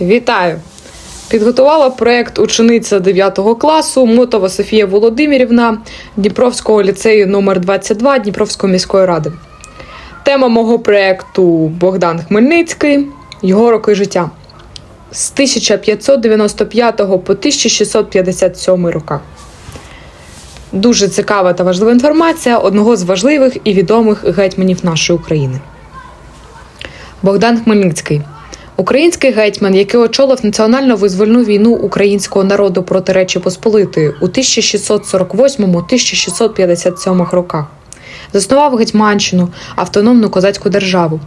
Вітаю! Підготувала проект учениця 9 класу Мотова Софія Володимирівна Дніпровського ліцею номер 22 Дніпровської міської ради. Тема мого проекту Богдан Хмельницький. Його роки життя з 1595 по 1657 роки. Дуже цікава та важлива інформація одного з важливих і відомих гетьманів нашої України. Богдан Хмельницький. Український гетьман, який очолив національно-визвольну війну українського народу проти Речі Посполитої у 1648-1657 роках, заснував Гетьманщину, автономну козацьку державу.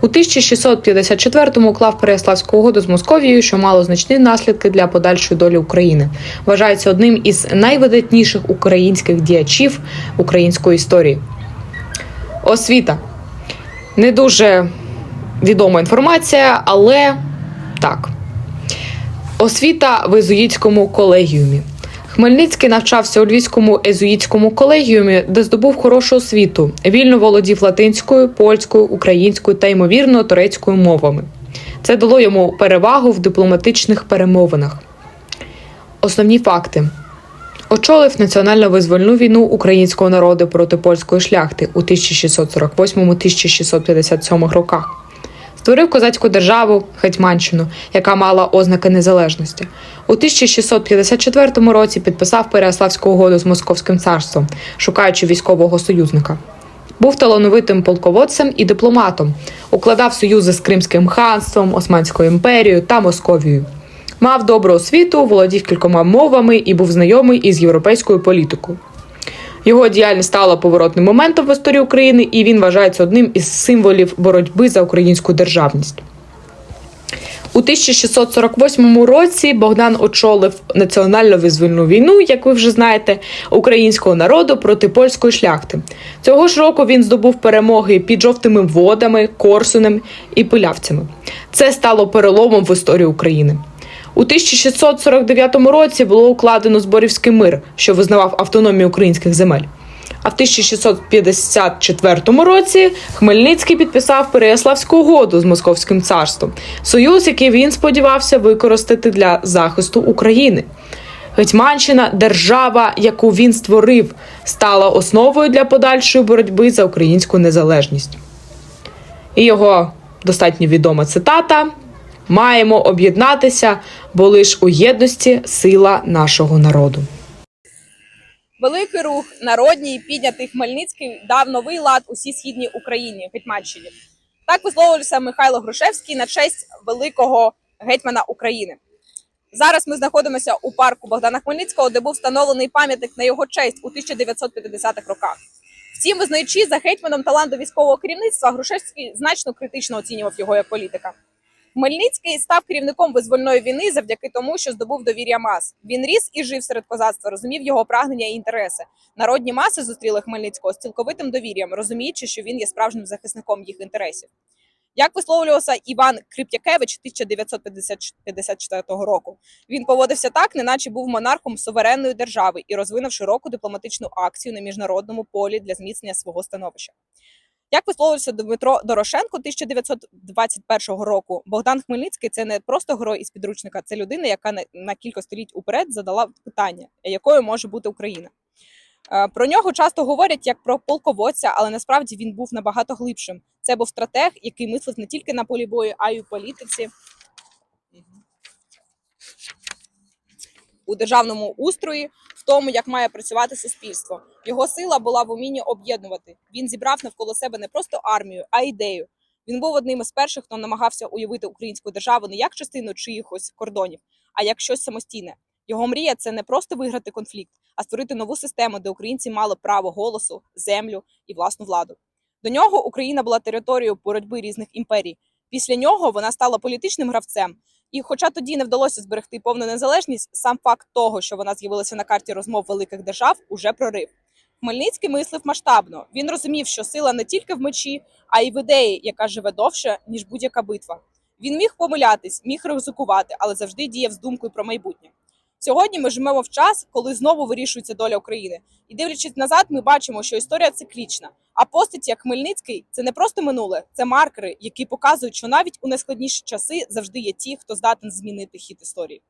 У 1654-му уклав Переяславську угоду з Московією, що мало значні наслідки для подальшої долі України. Вважається одним із найвидатніших українських діячів української історії. Освіта не дуже відома інформація, але так. Освіта в езуїтському колегіумі. Хмельницький навчався у Львівському езуїтському колегіумі, де здобув хорошу освіту. Вільно володів латинською, польською, українською та ймовірно турецькою мовами. Це дало йому перевагу в дипломатичних перемовинах. Основні факти: очолив національно-визвольну війну українського народу проти польської шляхти у 1648-1657 роках. Створив козацьку державу Гетьманщину, яка мала ознаки незалежності. У 1654 році підписав Переяславську угоду з Московським царством, шукаючи військового союзника. Був талановитим полководцем і дипломатом, укладав союзи з Кримським ханством, Османською імперією та Московією. Мав добру освіту, володів кількома мовами і був знайомий із європейською політикою. Його діяльність стала поворотним моментом в історії України, і він вважається одним із символів боротьби за українську державність. У 1648 році Богдан очолив національно-визвольну війну, як ви вже знаєте, українського народу проти польської шляхти. Цього ж року він здобув перемоги під жовтими водами, Корсунем і Пилявцями. Це стало переломом в історії України. У 1649 році було укладено Зборівський мир, що визнавав автономію українських земель. А в 1654 році Хмельницький підписав Переяславську угоду з Московським царством, союз, який він сподівався використати для захисту України. Гетьманщина, держава, яку він створив, стала основою для подальшої боротьби за українську незалежність. І його достатньо відома цитата: маємо об'єднатися, бо лиш у єдності сила нашого народу. Великий рух народній піднятий Хмельницький дав новий лад усій східній Україні, Гетьманщині. Так висловився Михайло Грушевський на честь великого гетьмана України. Зараз ми знаходимося у парку Богдана Хмельницького, де був встановлений пам'ятник на його честь у 1950-х роках. Втім, визнаючи за гетьманом талант до військового керівництва, Грушевський значно критично оцінював його як політика. Хмельницький став керівником визвольної війни завдяки тому, що здобув довір'я мас. Він ріс і жив серед козацтва, розумів його прагнення і інтереси. Народні маси зустріли Хмельницького з цілковитим довір'ям, розуміючи, що він є справжнім захисником їх інтересів. Як висловлювався Іван Крип'якевич 1954 року, він поводився так, неначе був монархом суверенної держави і розвинув широку дипломатичну акцію на міжнародному полі для зміцнення свого становища. Як висловився Дмитро Дорошенко 1921 року, Богдан Хмельницький це не просто герой із підручника, це людина, яка на- кілька століть уперед задала питання, якою може бути Україна. Е, Про нього часто говорять як про полководця, але насправді він був набагато глибшим. Це був стратег, який мислив не тільки на полі бою, а й у політиці. У державному устрої, в тому, як має працювати суспільство. Його сила була в умінні об'єднувати. Він зібрав навколо себе не просто армію, а ідею. Він був одним із перших, хто намагався уявити українську державу не як частину чиїхось кордонів, а як щось самостійне. Його мрія це не просто виграти конфлікт, а створити нову систему, де українці мали право голосу, землю і власну владу. До нього Україна була територією боротьби різних імперій. Після нього вона стала політичним гравцем. І, хоча тоді не вдалося зберегти повну незалежність, сам факт того, що вона з'явилася на карті розмов великих держав, уже прорив. Хмельницький мислив масштабно. Він розумів, що сила не тільки в мечі, а й в ідеї, яка живе довше ніж будь-яка битва. Він міг помилятись, міг ризикувати, але завжди діяв з думкою про майбутнє. Сьогодні ми живемо в час, коли знову вирішується доля України. І дивлячись назад, ми бачимо, що історія циклічна. А постаті, як Хмельницький, це не просто минуле, це маркери, які показують, що навіть у найскладніші часи завжди є ті, хто здатен змінити хід історії.